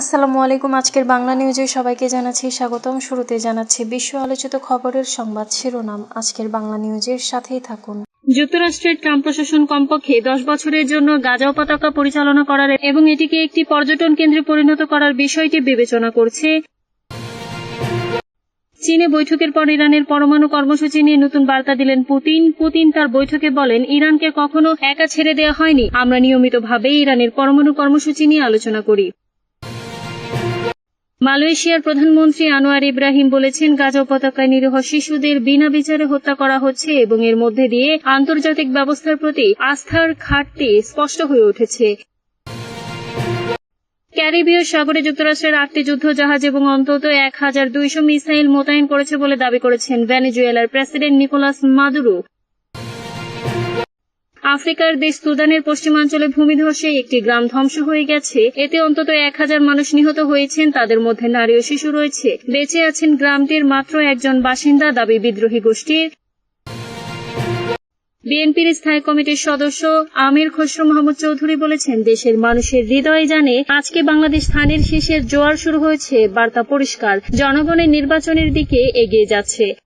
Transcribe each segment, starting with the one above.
আসসালামু আলাইকুম, আজকের বাংলা নিউজে সবাইকে জানাচ্ছি স্বাগতম। শুরুতে জানাচ্ছি বিশ্ব আলোচিত খবরের সংবাদ শিরোনাম। আজকের বাংলা নিউজের সাথেই থাকুন। যুক্তরাষ্ট্রের ট্রাম্প প্রশাসন কমপক্ষে দশ বছরের জন্য গাজা উপত্যকা পরিচালনা করার এবং এটিকে একটি পর্যটন কেন্দ্রে পরিণত করার বিষয়টি বিবেচনা করছে। চীনে বৈঠকের পর ইরানের পরমাণু কর্মসূচি নিয়ে নতুন বার্তা দিলেন পুতিন। পুতিন তার বৈঠকে বলেন, ইরানকে কখনো একা ছেড়ে দেওয়া হয়নি। আমরা নিয়মিতভাবে ইরানের পরমাণু কর্মসূচি নিয়ে আলোচনা করি। মালয়েশিয়ার প্রধানমন্ত্রী আনোয়ার ইব্রাহিম বলেছেন, গাজা উপত্যকায় নিরীহ শিশুদের বিনা বিচারে হত্যা করা হচ্ছে এবং এর মধ্যে দিয়ে আন্তর্জাতিক ব্যবস্থার প্রতি আস্থার ঘাটতি স্পষ্ট হয়ে উঠেছে। ক্যারিবীয় সাগরে যুক্তরাষ্ট্রের আটটি যুদ্ধ জাহাজ এবং অন্তত এক হাজার দুইশো মিসাইল মোতায়েন করেছে বলে দাবি করেছেন ভেনেজুয়েলার প্রেসিডেন্ট নিকোলাস মাদুরো। আফ্রিকার দেশ সুদানের পশ্চিমাঞ্চলে ভূমিধসে একটি গ্রাম ধ্বংস হয়ে গেছে। এতে অন্তত এক হাজার মানুষ নিহত হয়েছেন, তাদের মধ্যে নারী ও শিশু রয়েছে। বেঁচে আছেন গ্রামটির মাত্র একজন বাসিন্দা, দাবি বিদ্রোহী গোষ্ঠীর। বিএনপির স্থায়ী কমিটির সদস্য আমির খসরু মাহমুদ চৌধুরী বলেছেন, দেশের মানুষের হৃদয় জানে আজকে বাংলাদেশ ধানের শীষের জোয়ার শুরু হয়েছে, বার্তা পরিষ্কার। জনগণের নির্বাচনের দিকে এগিয়ে যাচ্ছে।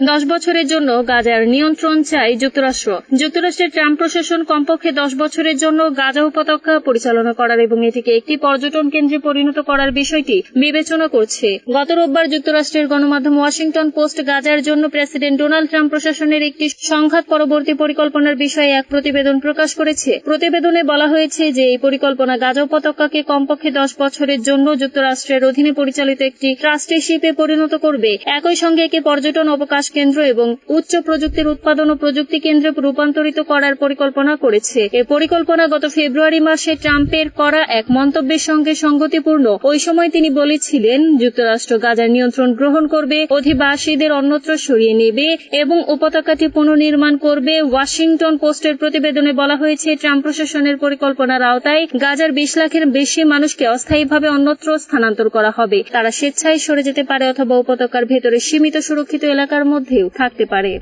দশ বছরের জন্য গাজার নিয়ন্ত্রণ চাই যুক্তরাষ্ট্র। যুক্তরাষ্ট্রের ট্রাম্প প্রশাসন কমপক্ষে দশ বছরের জন্য গাজা উপত্যকা পরিচালনা করার এবং এটিকে একটি পর্যটন কেন্দ্রে পরিণত করার বিষয়টি বিবেচনা করছে। গত রোববার যুক্তরাষ্ট্রের গণমাধ্যম ওয়াশিংটন পোস্ট গাজার জন্য প্রেসিডেন্ট ডোনাল্ড ট্রাম্প প্রশাসনের একটি সংঘাত পরবর্তী পরিকল্পনার বিষয়ে এক প্রতিবেদন প্রকাশ করেছে। প্রতিবেদনে বলা হয়েছে যে এই পরিকল্পনা গাজা উপত্যকাকে কমপক্ষে দশ বছরের জন্য যুক্তরাষ্ট্রের অধীনে পরিচালিত একটি ট্রাস্টিশিপে পরিণত করবে। একই সঙ্গে একে পর্যটন অবকাশ কেন্দ্র এবং উচ্চ প্রযুক্তির উৎপাদন ও প্রযুক্তি কেন্দ্রে রূপান্তরিত করার পরিকল্পনা করেছে। এ পরিকল্পনা গত ফেব্রুয়ারি মাসে ট্রাম্পের করা এক মন্তব্যের সঙ্গে সঙ্গতিপূর্ণ। ওই সময় তিনি বলেছিলেন, যুক্তরাষ্ট্র গাজার নিয়ন্ত্রণ গ্রহণ করবে, অধিবাসীদের অন্যত্র সরিয়ে নেবে এবং উপত্যকাটি পুনর্নির্মাণ করবে। ওয়াশিংটন পোস্টের প্রতিবেদনে বলা হয়েছে, ট্রাম্প প্রশাসনের পরিকল্পনার আওতায় গাজার বিশ লাখের বেশি মানুষকে অস্থায়ীভাবে অন্যত্র স্থানান্তর করা হবে। তারা স্বেচ্ছায় সরে যেতে পারে অথবা উপত্যকার ভেতরে সীমিত সুরক্ষিত এলাকার মধ্যেও থাকতে পারে।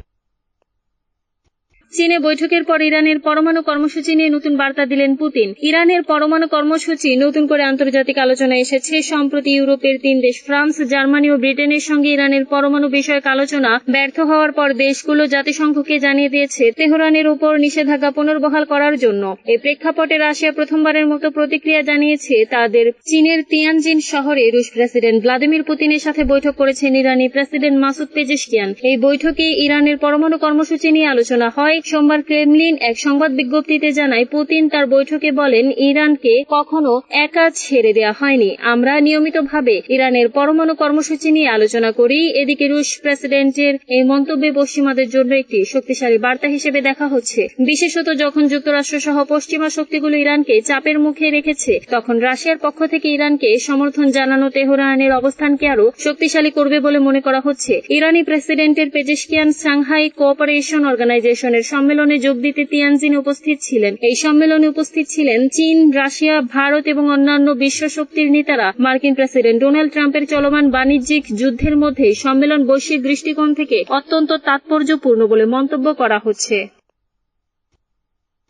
চীনে বৈঠকের পর ইরানের পরমাণু কর্মসূচি নিয়ে নতুন বার্তা দিলেন পুতিন। ইরানের পরমাণু কর্মসূচি নতুন করে আন্তর্জাতিক আলোচনায় এসেছে। সম্প্রতি ইউরোপের তিন দেশ, ফ্রান্স, জার্মানি ও ব্রিটেনের সঙ্গে ইরানের পরমাণু বিষয়ক আলোচনা ব্যর্থ হওয়ার পর দেশগুলো জাতিসংঘকে জানিয়ে দিয়েছে তেহরানের উপর নিষেধাজ্ঞা পুনর্বহাল করার জন্য। এই প্রেক্ষাপটে রাশিয়া প্রথমবারের মতো প্রতিক্রিয়া জানিয়েছে তাদের চীনের তিয়ানজিন শহরে রুশ প্রেসিডেন্ট ভ্লাদিমির পুতিনের সাথে বৈঠক করেছেন ইরানি প্রেসিডেন্ট মাসুদ পেজেশকিয়ান। এই বৈঠকে ইরানের পরমাণু কর্মসূচি নিয়ে আলোচনা হয়। সোমবার ক্রেমলিন এক সংবাদ বিজ্ঞপ্তিতে জানায়, পুতিন তার বৈঠকে বলেন, ইরানকে কখনো একা ছেড়ে দেওয়া হয়নি। আমরা নিয়মিতভাবে ইরানের পরমাণু কর্মসূচি নিয়ে আলোচনা করি। এদিকে রুশ প্রেসিডেন্টের এই মন্তব্যে পশ্চিমাদের জন্য একটি শক্তিশালী বার্তা হিসেবে দেখা হচ্ছে। বিশেষত যখন যুক্তরাষ্ট্র সহ পশ্চিমা শক্তিগুলো ইরানকে চাপের মুখে রেখেছে, তখন রাশিয়ার পক্ষ থেকে ইরানকে সমর্থন জানানো তেহরানের অবস্থানকে আরও শক্তিশালী করবে বলে মনে করা হচ্ছে। ইরানি প্রেসিডেন্টের পেজেশকিয়ান সাংহাই কোঅপারেশন অর্গানাইজেশনের সম্মেলনে যোগ দিতে তিয়ানজিন উপস্থিত ছিলেন। এই সম্মেলনে উপস্থিত ছিলেন চীন, রাশিয়া, ভারত এবং অন্যান্য বিশ্ব শক্তির নেতারা। মার্কিন প্রেসিডেন্ট ডোনাল্ড ট্রাম্পের চলমান বাণিজ্যিক যুদ্ধের মধ্যে সম্মেলন বৈশ্বিক দৃষ্টিকোণ থেকে অত্যন্ত তাৎপর্যপূর্ণ বলে মন্তব্য করা হচ্ছে।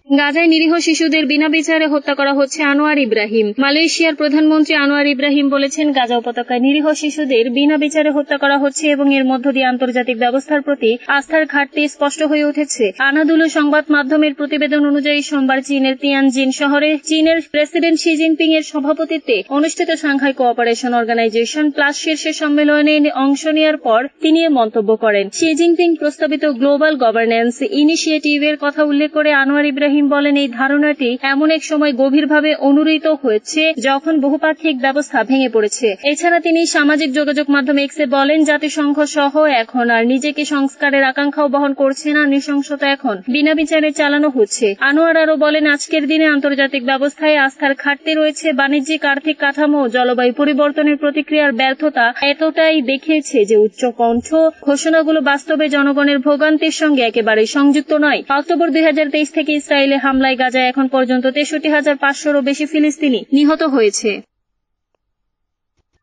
গাজায় নিরীহ শিশুদের বিনা বিচারে হত্যা করা হচ্ছে আনোয়ার ইব্রাহিম। মালয়েশিয়ার প্রধানমন্ত্রী আনোয়ার ইব্রাহিম বলেছেন, গাজা উপত্যকায় নিরীহ শিশুদের বিনা বিচারে হত্যা করা হচ্ছে এবং এর মধ্য দিয়ে আন্তর্জাতিক ব্যবস্থার প্রতি আস্থার ঘাটতি স্পষ্ট হয়ে উঠেছে। আনাদুলু সংবাদ মাধ্যমের প্রতিবেদন অনুযায়ী, সোমবার চীনের তিয়ানজিন শহরে চীনের প্রেসিডেন্ট শি জিনপিং এর সভাপতিত্বে অনুষ্ঠিত সাংহাই কোঅপারেশন অর্গানাইজেশন প্লাস শীর্ষ সম্মেলনে অংশ নেওয়ার পর তিনি এ মন্তব্য করেন। শি জিনপিং প্রস্তাবিত গ্লোবাল গভর্নেন্স ইনিশিয়েটিভের কথা উল্লেখ করে আনোয়ার ইব্রাহিম বলেন, এই ধারণাটি এমন এক সময় গভীরভাবে অনুরীত হয়েছে যখন বহুপাক্ষিক ব্যবস্থা ভেঙে পড়েছে। এছাড়া তিনি সামাজিক যোগাযোগ মাধ্যম এক্সে বলেন, জাতিসংঘ সহ এখন আর নিজেকে সংস্কারের আকাঙ্ক্ষাও বহন করছে না, নৃশংসতা এখন বিনা বিচারে চালানো হচ্ছে। আনোয়ার আরও বলেন, আজকের দিনে আন্তর্জাতিক ব্যবস্থায় আস্থার ঘাটতি রয়েছে, বাণিজ্যিক, আর্থিক কাঠামো জলবায়ু পরিবর্তনের প্রতিক্রিয়ার ব্যর্থতা এতটাই দেখিয়েছে যে উচ্চ কণ্ঠ ঘোষণাগুলো বাস্তবে জনগণের ভোগান্তির সঙ্গে একেবারে সংযুক্ত নয়। অক্টোবর দুই হাজার তেইশ থেকে ইসরায়েল ইসরায়েলি হামলায় গাজায় এখন পর্যন্ত তেষট্টি হাজার পাঁচশোরও বেশি ফিলিস্তিনি নিহত হয়েছে।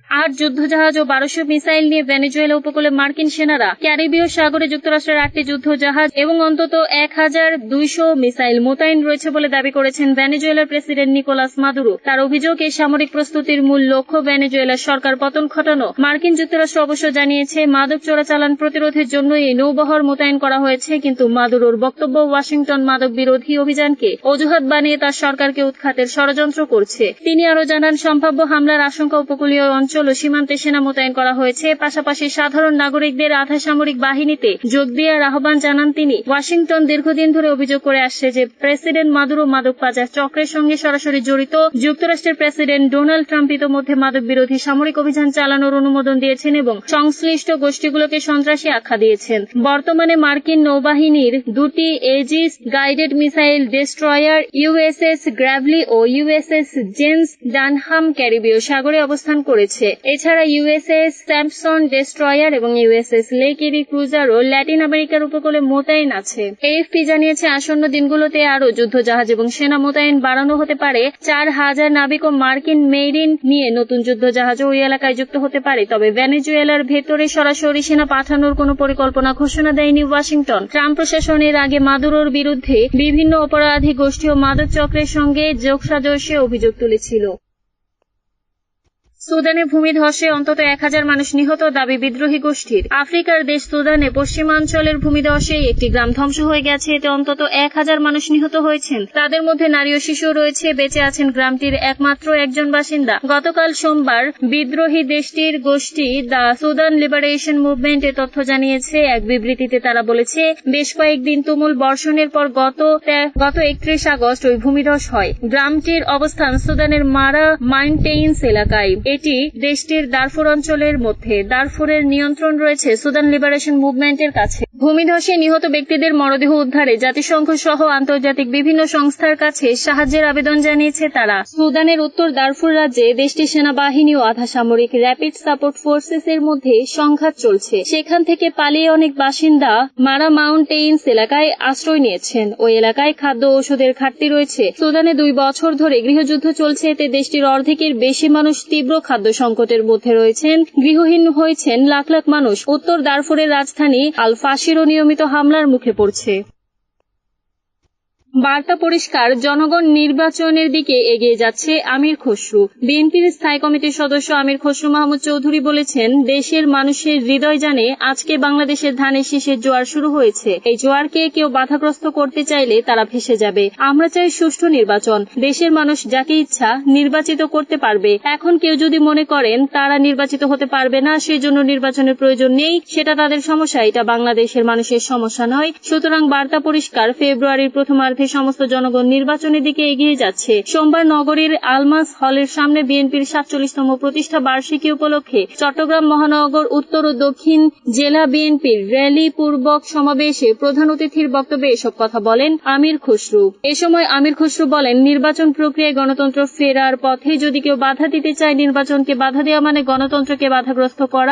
আট যুদ্ধজাহাজ ও বারোশো মিসাইল নিয়ে ভেনেজুয়েলা উপকূলে মার্কিন সেনারা ক্যারিবীয় সাগরে যুক্তরাষ্ট্রের আটটি যুদ্ধজাহাজ এবং অন্তত এক হাজার দুইশো মিসাইল মোতায়েন রয়েছে বলে দাবি করেছেন ভেনেজুয়েলার প্রেসিডেন্ট নিকোলাস মাদুরো। তার অভিযোগ, এই সামরিক প্রস্তুতির মূল লক্ষ্য ভেনেজুয়েলার সরকার পতন ঘটানো। মার্কিন যুক্তরাষ্ট্র অবশ্য জানিয়েছে, মাদক চোরাচালান প্রতিরোধের জন্য এই নৌবহর মোতায়েন করা হয়েছে, কিন্তু মাদুরোর বক্তব্য ওয়াশিংটন মাদক বিরোধী অভিযানকে অজুহাত বানিয়ে তার সরকারকে উৎখাতের ষড়যন্ত্র করছে। তিনি আরও জানান, সম্ভাব্য হামলার আশঙ্কা উপকূলীয় অঞ্চল ও সীমান্তে সেনা মোতায়েন করা হয়েছে। পাশাপাশি সাধারণ নাগরিকদের আধা সামরিক বাহিনীতে যোগ দেওয়ার আহ্বান জানান তিনি। ওয়াশিংটন দীর্ঘদিন ধরে অভিযোগ করে আসছে যে প্রেসিডেন্ট মাদুরো মাদক পাচার চক্রের সঙ্গে সরাসরি জড়িত যুক্তরাষ্ট্রের প্রেসিডেন্ট ডোনাল্ড ট্রাম্প ইতোমধ্যে মাদক বিরোধী সামরিক অভিযান চালানোর অনুমোদন দিয়েছেন এবং সংশ্লিষ্ট গোষ্ঠীগুলোকে সন্ত্রাসী আখ্যা দিয়েছেন। বর্তমানে মার্কিন নৌবাহিনীর দুটি Aegis guided missile destroyer, USS Gravely ও ইউএসএস জেন্স ডানহাম ক্যারিবীয় সাগরে অবস্থান করেছে। এছাড়া ইউএসএস স্যামসন ডেস্ট্রয়ার এবং ইউএসএস লেক ইরি ক্রুজারও ল্যাটিন আমেরিকার উপকূলে মোতায়েন আছে। এএফপি জানিয়েছে, আসন্ন দিনগুলোতে আরও যুদ্ধজাহাজ এবং সেনা মোতায়েন বাড়ানো হতে পারে। চার হাজার নাবিক ও মার্কিন মেরিন নিয়ে নতুন যুদ্ধজাহাজ ওই এলাকায় যুক্ত হতে পারে। তবে ভেনেজুয়েলার ভেতরে সরাসরি সেনা পাঠানোর কোনো পরিকল্পনা ঘোষণা দেয়নি ওয়াশিংটন। ট্রাম্প প্রশাসনের আগে মাদুরোর বিরুদ্ধে বিভিন্ন অপরাধী গোষ্ঠী ও মাদক চক্রের সঙ্গে যোগসাজশে অভিযোগ তুলেছিল। সুদানে ভূমিধসে অন্তত এক হাজার মানুষ নিহত দাবি বিদ্রোহী গোষ্ঠীর। আফ্রিকার দেশ সুদানে পশ্চিমাঞ্চলের ভূমিধসে একটি গ্রাম ধ্বংস হয়ে গেছে, এতে অন্তত এক হাজার মানুষ নিহত হয়েছেন। তাদের মধ্যে নারী ও শিশু রয়েছে, বেঁচে আছেন গ্রামটির একমাত্র একজন বাসিন্দা। গতকাল সোমবার বিদ্রোহী দেশটির গোষ্ঠী দ্য সুদান লিবারেশন মুভমেন্ট এ তথ্য জানিয়েছে। এক বিবৃতিতে তারা বলেছে, বেশ কয়েকদিন তুমুল বর্ষণের পর গত গত একত্রিশ আগস্ট ওই ভূমিধস হয়। গ্রামটির অবস্থান সুদানের মারা মাউন্টেইনস এলাকায়। এটি দেশটির দারফুর অঞ্চলের মধ্যে দারফুরের নিয়ন্ত্রণ রয়েছে সুদান লিবারেশন মুভমেন্টের কাছে। ভূমিধসে নিহত ব্যক্তিদের মরদেহ উদ্ধারে জাতিসংঘ সহ আন্তর্জাতিক বিভিন্ন সংস্থার কাছে সাহায্যের আবেদন জানিয়েছে তারা। সুদানের উত্তর দারফুর রাজ্যে দেশটির সেনাবাহিনী ও আধা সামরিক র্যাপিড সাপোর্ট ফোর্সেস এর মধ্যে সংঘাত চলছে। সেখান থেকে পালিয়ে অনেক বাসিন্দা মারা মাউন্টেইনস এলাকায় আশ্রয় নিয়েছেন। ওই এলাকায় খাদ্য ওষুধের ঘাটতি রয়েছে। সুদানে দুই বছর ধরে গৃহযুদ্ধ চলছে। এতে দেশটির অর্ধেকের বেশি মানুষ তীব্র খাদ্য সংকটের মধ্যে রয়েছেন। গৃহহীন হয়েছেন লাখ লাখ মানুষ। উত্তর দারফুরের রাজধানী আল ফাশিরও নিয়মিত হামলার মুখে পড়ছে। বার্তা পরিষ্কার, জনগণ নির্বাচনের দিকে এগিয়ে যাচ্ছে আমির খসরু। বিএনপির স্থায়ী কমিটির সদস্য আমির খসরু মাহমুদ চৌধুরী বলেছেন, দেশের মানুষের হৃদয় জানে আজকে বাংলাদেশের ধানের শীষের জোয়ার শুরু হয়েছে। এই জোয়ারকে কেউ বাধাগ্রস্ত করতে চাইলে তারা ভেসে যাবে। আমরা চাই সুষ্ঠু নির্বাচন। দেশের মানুষ যাকে ইচ্ছা নির্বাচিত করতে পারবে। এখন কেউ যদি মনে করেন তারা নির্বাচিত হতে পারবে না, সেজন্য নির্বাচনের প্রয়োজন নেই, সেটা তাদের সমস্যা। এটা বাংলাদেশের মানুষের সমস্যা নয়। সুতরাং বার্তা পরিষ্কার, ফেব্রুয়ারির প্রথমার্ধে সমস্ত জনগণ নির্বাচনের দিকে এগিয়ে যাচ্ছে। সোমবার নগরীর আলমাস হলের সামনে বিএনপির সাতচল্লিশতম প্রতিষ্ঠা বার্ষিকী উপলক্ষে চট্টগ্রাম মহানগর, উত্তর ও দক্ষিণ জেলা বিএনপির র্যালি পূর্বক সমাবেশে প্রধান অতিথির বক্তব্যে এসব কথা বলেন আমির খসরু। এ সময় আমির খসরু বলেন, নির্বাচন প্রক্রিয়ায় গণতন্ত্র ফেরার পথে যদি কেউ বাধা দিতে চায়, নির্বাচনকে বাধা দেওয়া মানে গণতন্ত্রকে বাধাগ্রস্ত করা।